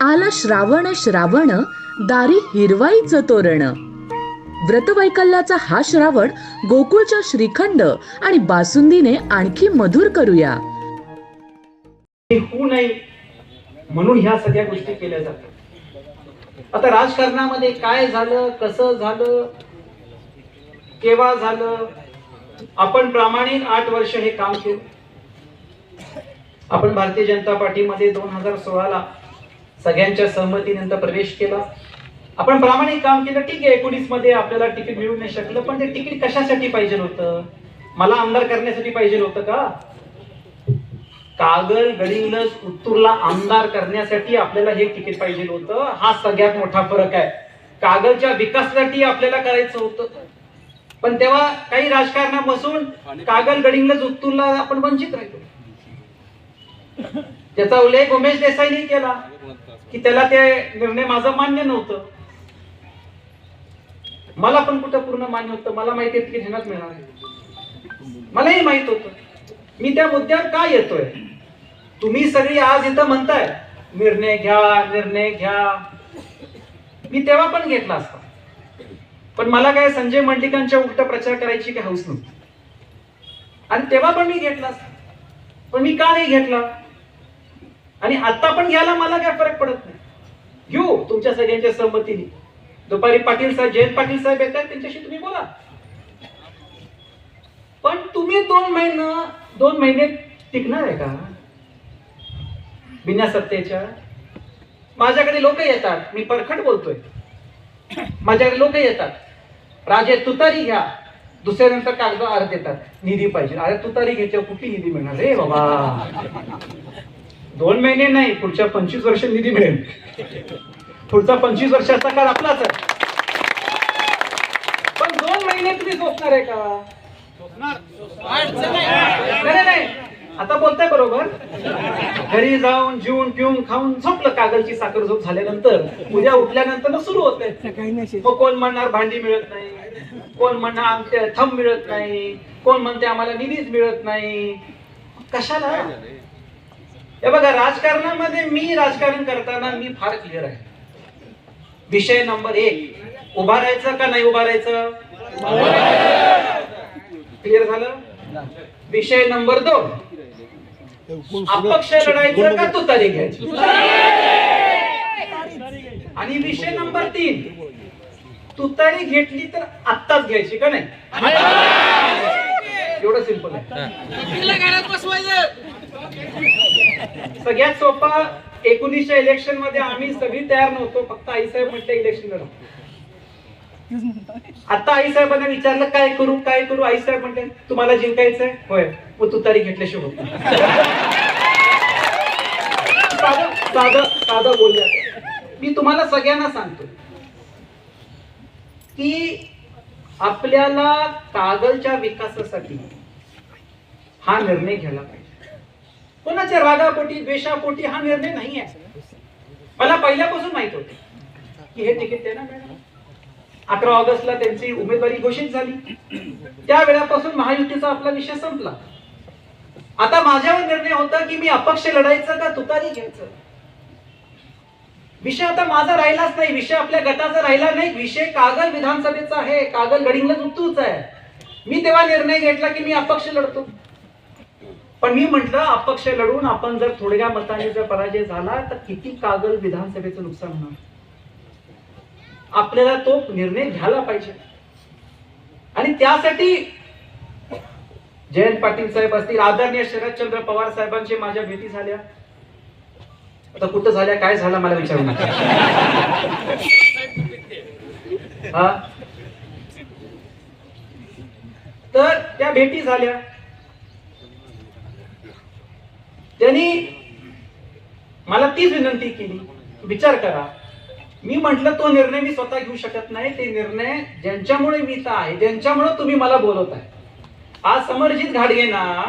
आला श्रावण श्रावण दारी हिरवाईचं तोरण. व्रतवैकल्याचा हा श्रावण गोकुळच्या श्रीखंड आणि बासुंदीने आणखी मधुर करूया. नये म्हणून ह्या सगळ्या गोष्टी केल्या जातात. आता राजकारणामध्ये काय झालं कसं झालं केव्हा झालं आपण प्रामाणिक आठ वर्ष हे काम केलं. आपण भारतीय जनता पार्टीमध्ये दोन हजार सोळाला सगळ्यांच्या सहमतीनंतर प्रवेश केला. आपण प्रामाणिक काम केलं ठीक आहे एकोणीसमध्ये आपल्याला तिकीट मिळू नाही शकलं पण ते तिकीट कशासाठी पाहिजे होतं? मला आमदार करण्यासाठी पाहिजे होतं का? कागल गडिंग्लज उत्तूरला आमदार करण्यासाठी आपल्याला हे तिकीट पाहिजे होतं. हा सगळ्यात मोठा फरक आहे. कागलच्या विकासासाठी आपल्याला करायचं होतं. पण तेव्हा काही राजकारणा बसून कागल गडिंग्लज उत्तूरला आपण वंचित राहिलो त्याचा उल्लेख उमेश देसाईने केला की त्याला ते निर्णय माझा मान्य नव्हतं. मला पण कुठं पूर्ण मान्य होतं? मला माहिती आहे घेण्यात मिळणार आहे. मलाही माहीत होतं. मी त्या मुद्द्यावर का येतोय? तुम्ही सगळी आज इथं म्हणताय निर्णय घ्या निर्णय घ्या. मी तेव्हा पण घेतला असता. पण मला काय संजय मंडलिकांच्या उलट प्रचार करायची काय हौस नव्हती. आणि तेव्हा पण मी घेतला असता. पण मी का नाही घेतला? आणि आता पण घ्यायला मला काय फरक पडत नाही. घेऊ तुमच्या सगळ्यांच्या सहमतीने दुपारी पाटील साहेब जयंत पाटील साहेब येत आहेत त्यांच्याशी तुम्ही बोला. पण तुम्ही दोन महिने दोन महिने टिकणार आहे का? बिना सत्तेच्या. माझ्याकडे लोक येतात मी परखड बोलतोय. माझ्याकडे लोक येतात. राजे तुतारी घ्या. दुसऱ्यानंतर कागद अर्ध देतात. निधी पाहिजे. अरे तुतारी घ्यायच्या कुठली निधी मिळणार? रे बाबा. दोन महिने नाही पुढच्या पंचवीस वर्ष निधी मिळेल. पुढचा पंचवीस वर्षाचा काळ आपलाच आहे. पण दोन महिने तुम्ही झोपणार आहे का? नाही नाही, नाही आता बोलताय बरोबर. घरी जाऊन जेवून पिऊन खाऊन झोपलं कागलची साखर झोप झाल्यानंतर. उद्या उठल्यानंतर मग सुरू होते मग कोण म्हणणार भांडी मिळत नाही? कोण म्हणणार आमचे थंब मिळत नाही? कोण म्हणते आम्हाला निधीच मिळत नाही? कशाला? हे बघा राजकारणामध्ये मी राजकारण करताना मी फार क्लिअर आहे. विषय नंबर एक उभा राहायचं का नाही उभा राहायचं? क्लिअर झालं? विषय नंबर दोन अपक्ष लढायचं का तुतारी घ्यायची? आणि विषय नंबर तीन तुतारी घेतली तर आत्ताच घ्यायची का नाही? एवढं सिंपल आहे. सगळ्यात सोपा एकोणीसच्या इलेक्शनमध्ये आम्ही सगळी तयार नव्हतो फक्त आईसाहेब म्हटलं इलेक्शन लढा. आता आईसाहेबांना विचारलं काय करू काय करू? आईसाहेब म्हणते तुम्हाला जिंकायचंय? होय. मग तू घेतल्याशिवाय होत साधं साधं साधं बोलूया. मी तुम्हाला सगळ्यांना सांगतो की आपल्याला कागलच्या विकासासाठी हा निर्णय घ्यायला पाहिजे. कोणाच्या रागापोटी द्वेषापोटी हा निर्णय नाही आहे मला पहिल्यापासून माहीत होते की हे तिकीट देणार मॅडम अकरा ऑगस्टला त्यांची उमेदवारी घोषित झाली. त्या वेळापासून महायुतीचा आपला विषय संपला. आता माझ्यावर निर्णय होता की मी अपक्ष लढायचं का तुतारी घ्यायचं? विषय आता माझा राहिलाच नाही. विषय आपल्या गटाचा राहिला नाही. विषय कागल विधानसभेचा आहे. कागल गडिंगला उत्तूरचा आहे. मी तेव्हा निर्णय घेतला की मी अपक्ष लढतो. पण मी म्हंटल अपक्ष लढून आपण जर थोड्या मताने जर पराजय झाला तर किती कागल विधानसभेचं नुकसान होणार? आपल्याला तो निर्णय घ्यायला पाहिजे. आणि त्यासाठी जयंत पाटील साहेब असतील आदरणीय शरदचंद्र पवार साहेबांची माझ्या भेटी झाल्या. आता कुठं झाल्या काय झालं मला विचारू नका. हा? तर त्या भेटी झाल्या. त्यांनी मला तीच विनंती केली. विचार करा. मी म्हंटल तो निर्णय मी स्वतः घेऊ शकत नाही. ते निर्णय ज्यांच्यामुळे मी तर आहे ज्यांच्यामुळे तुम्ही मला बोलवत आहे. आज समरजित घाडगेंना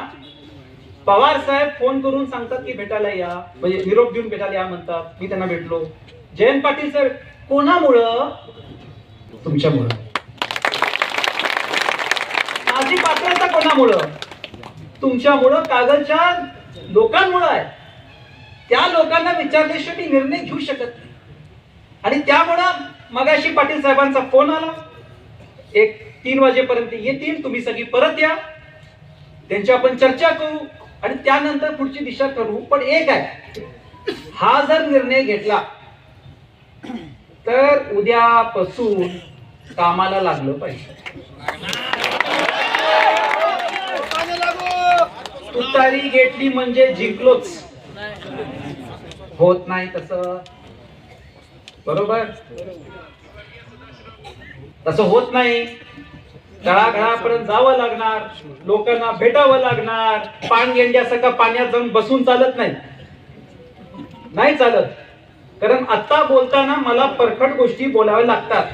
पवार साहेब फोन करून सांगतात की भेटायला या. म्हणजे निरोप देऊन भेटायला या म्हणतात. मी त्यांना भेटलो. जयंत पाटील साहेब कोणामुळं? तुमच्यामुळं. माझी पात्रता कोणामुळं? तुमच्यामुळं कागदच्या लोकांमुळं आहे. त्या लोकांना विचारल्याशिवाय मी निर्णय घेऊ शकत नाही. आणि त्यामुळं मगाशी पाटील साहेबांचा फोन आला. एक तीन वाजेपर्यंत येतील तुम्ही सगळी परत या. त्यांची आपण चर्चा करू आणि त्यानंतर पुढची दिशा करू पण एक आहे हा जर निर्णय घेतला तर उद्यापासून कामाला लागलं पाहिजे. तुतारी घेतली म्हणजे जिंकलोच. होत नाही तस. बरोबर? तसं होत नाही. तळाघळापर्यंत जावं लागणार. लोकांना भेटावं लागणार. पाणगेंड्यासारखं पाण्यात जाऊन बसून चालत नाही. नाही चालत. कारण आता बोलताना मला परखड गोष्टी बोलाव्या लागतात.